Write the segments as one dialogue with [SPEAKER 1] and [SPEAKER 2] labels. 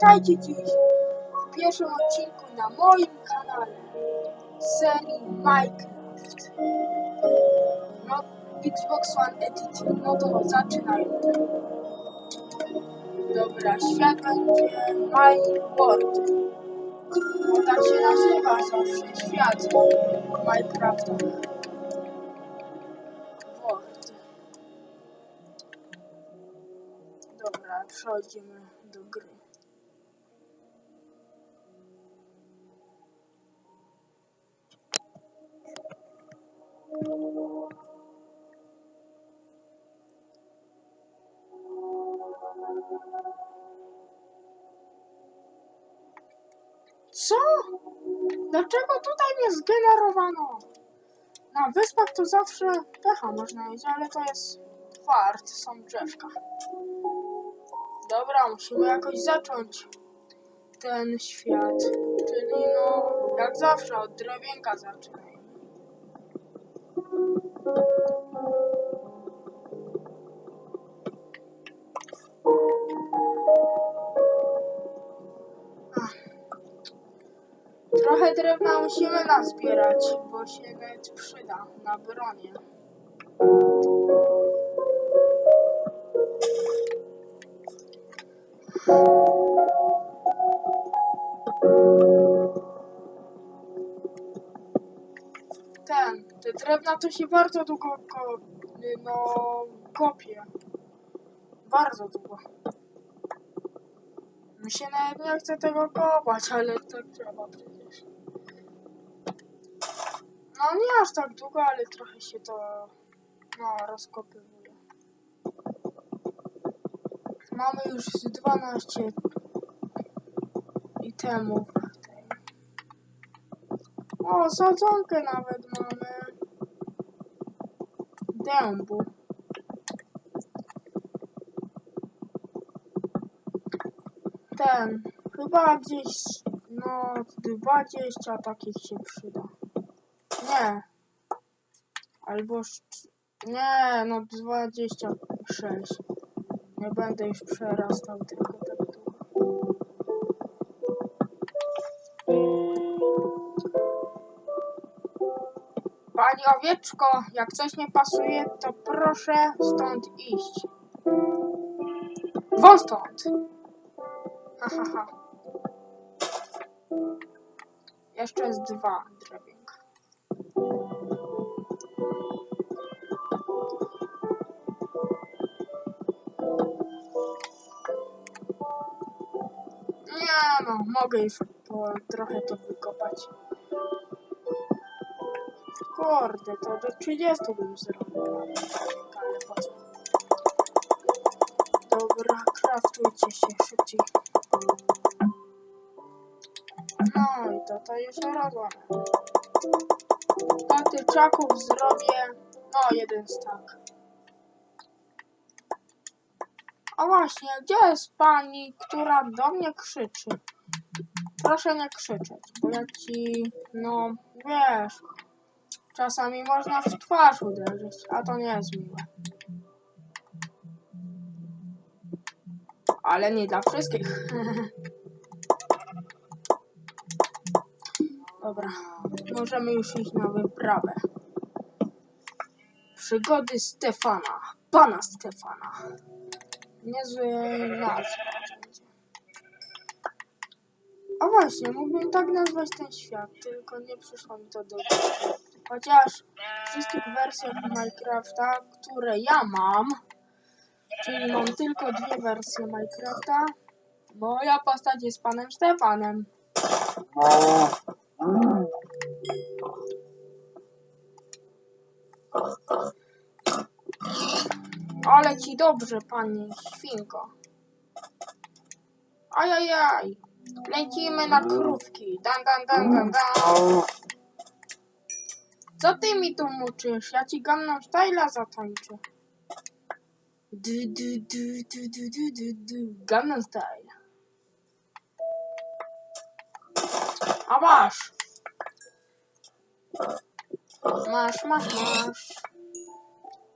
[SPEAKER 1] Witajcie dziś w pierwszym odcinku na moim kanale serii Minecraft. No, Xbox One Edition. No to zaczynajmy. Dobra, świat będzie Minecraft. Bo tak się nazywa zawsze świat Minecrafta. Dobra, przechodzimy do gry. Co? Dlaczego tutaj mnie zgenerowano? Na wyspach to zawsze pecha można mieć, ale to jest fart, są drzewka. Dobra, musimy jakoś zacząć ten świat. Czyli no, jak zawsze, od drewienka zaczynajmy. Trochę drewna musimy nazbierać, bo się nawet przyda na bronie. Ten, te drewna to się bardzo długo ko, no, kopie. Bardzo długo. Mi się nawet nie chce tego kopać, ale tak trzeba. No nie aż tak długo, ale trochę się to no, rozkopywuje. Mamy już z 12 itemów. O, sadzonkę nawet mamy. Dębu. Ten, chyba gdzieś, no, 20 takich się przyda. Nie. Albo, nie, no 26. Nie będę już przerastał tego tak długo. Pani owieczko, jak coś nie pasuje, to proszę stąd iść. Won stąd! Ha, ha, ha. Jeszcze jest dwa drewienka. Nie no, mogę już po, trochę to wykopać. Kurde, to do 30 bym zrobił. Dobra, kraftujcie się szybciej. No i to to już rozłamę. Patyczaków zrobię, no jeden stak. A właśnie, gdzie jest pani, która do mnie krzyczy? Proszę nie krzyczeć, bo ja ci, no wiesz, czasami można w twarz uderzyć, a to nie jest miłe. Ale nie dla wszystkich. Dobra, możemy już iść na wyprawę. Przygody Stefana, pana Stefana. Niezły nazwa. A właśnie, mógłbym tak nazwać ten świat, tylko nie przyszło mi to do. Chociaż w wszystkich wersjach Minecrafta, które ja mam, czyli mam tylko dwie wersje Minecrafta, moja postać jest panem Stefanem. Ale ci dobrze, pani świnko. Ajajaj. Lecimy na krówki. Dan, dan, dan, dan, dan. Co ty mi tu muczysz? Ja ci Gangnam Style'a zatańczę. Du, du, du, du, du, du, du, du. Gangnam Style. A masz. Masz, masz, masz.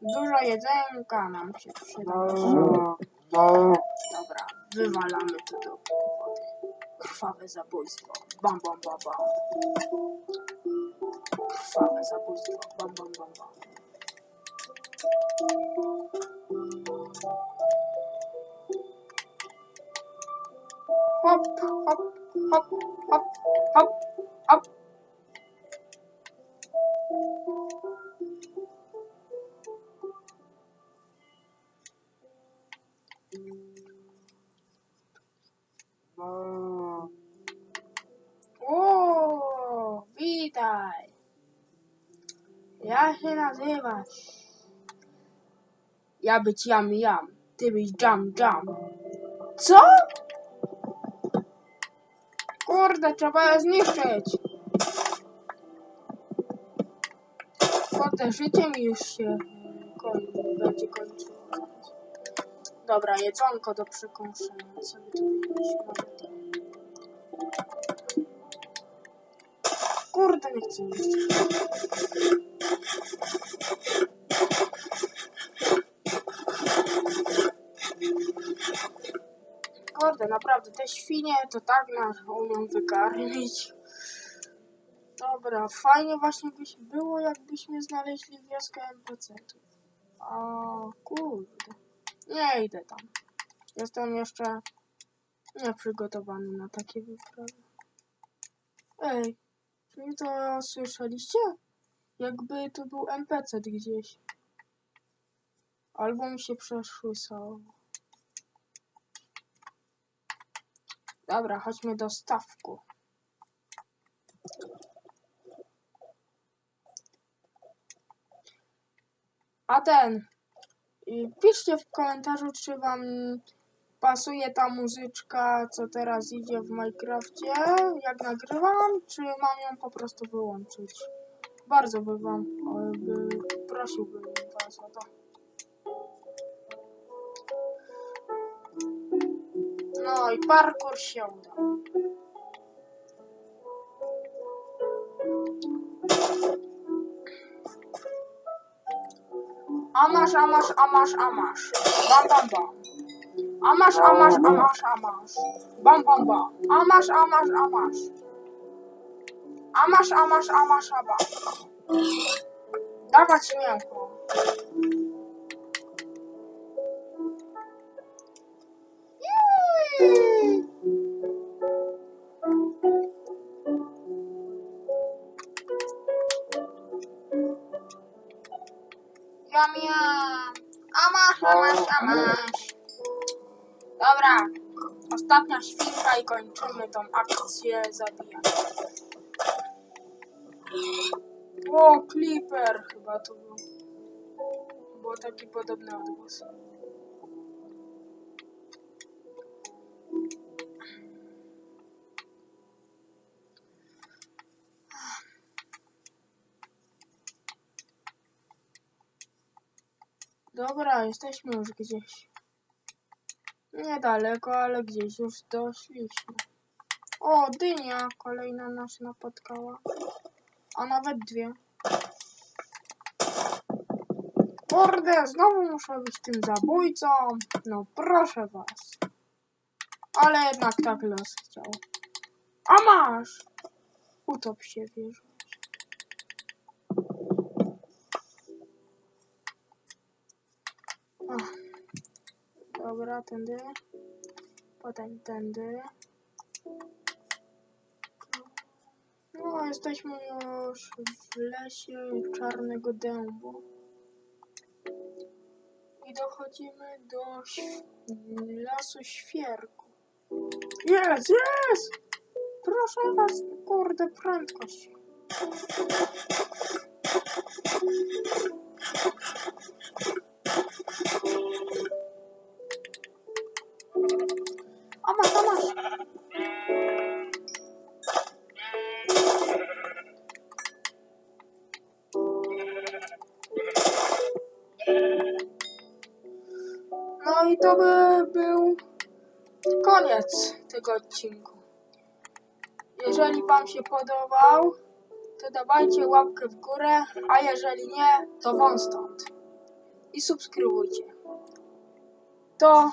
[SPEAKER 1] Dużo jedzenka nam się przyda. Dobra, wywalamy to do wody. Krwawe zabójstwo. Bam, bam, bam, bam. Krwawe zabójstwo. Bam, bam, bam, bam. Hop, hop, hop, hop, hop. Jak się nazywasz? Ja być jam jam, ty być jam jam. Co? Kurde, trzeba je zniszczyć. Kurde, życie mi już się koń, będzie kończyło. Dobra, jedzonko do przekąszenia. By tu wziąć? Kurde, nie chcę. Kurde, naprawdę, te świnie to tak nas umią wykarmić. Dobra, fajnie właśnie byś było, jakbyśmy znaleźli wioskę NPC-ów. A kurde. Nie idę tam. Jestem jeszcze nieprzygotowany na takie wyprawy. Ej, to słyszeliście? Jakby tu był NPC gdzieś. Albo mi się przeszłysało. Dobra, chodźmy do stawku. A ten, piszcie w komentarzu, czy wam pasuje ta muzyczka, co teraz idzie w Minecrafcie, jak nagrywam, czy mam ją po prostu wyłączyć. Bardzo by wam, e, by, prosiłbym was o to. No i parkour się udał. A masz, a masz, a masz, a masz. Bam, bam, bam. A masz, a masz, a masz, a masz. Bam, bam, bam. A masz, a masz, a masz. A masz, a masz, a masz, a bam. Dawać mięcho. Jej! Jam, jam. A masz, Dobra. Ostatnia świnka i kończymy tą akcję zabijania. O, Clipper chyba to był. Było taki podobny odgłos. Dobra, jesteśmy już gdzieś. Niedaleko, ale gdzieś już doszliśmy. O, dynia kolejna nas napotkała. A nawet dwie. Kurde, znowu muszę być tym zabójcą. No proszę was. Ale jednak tak los chciał. A masz! Utop się wierzę. Dobra, tędy. Potem tędy. No, jesteśmy już w lesie czarnego dębu. I dochodzimy do lasu świerku. Jest, jest! Proszę was, kurde, prędkość. No i to by był koniec tego odcinku. Jeżeli Wam się podobał, to dawajcie łapkę w górę, a jeżeli nie, to wąt stąd. I subskrybujcie. To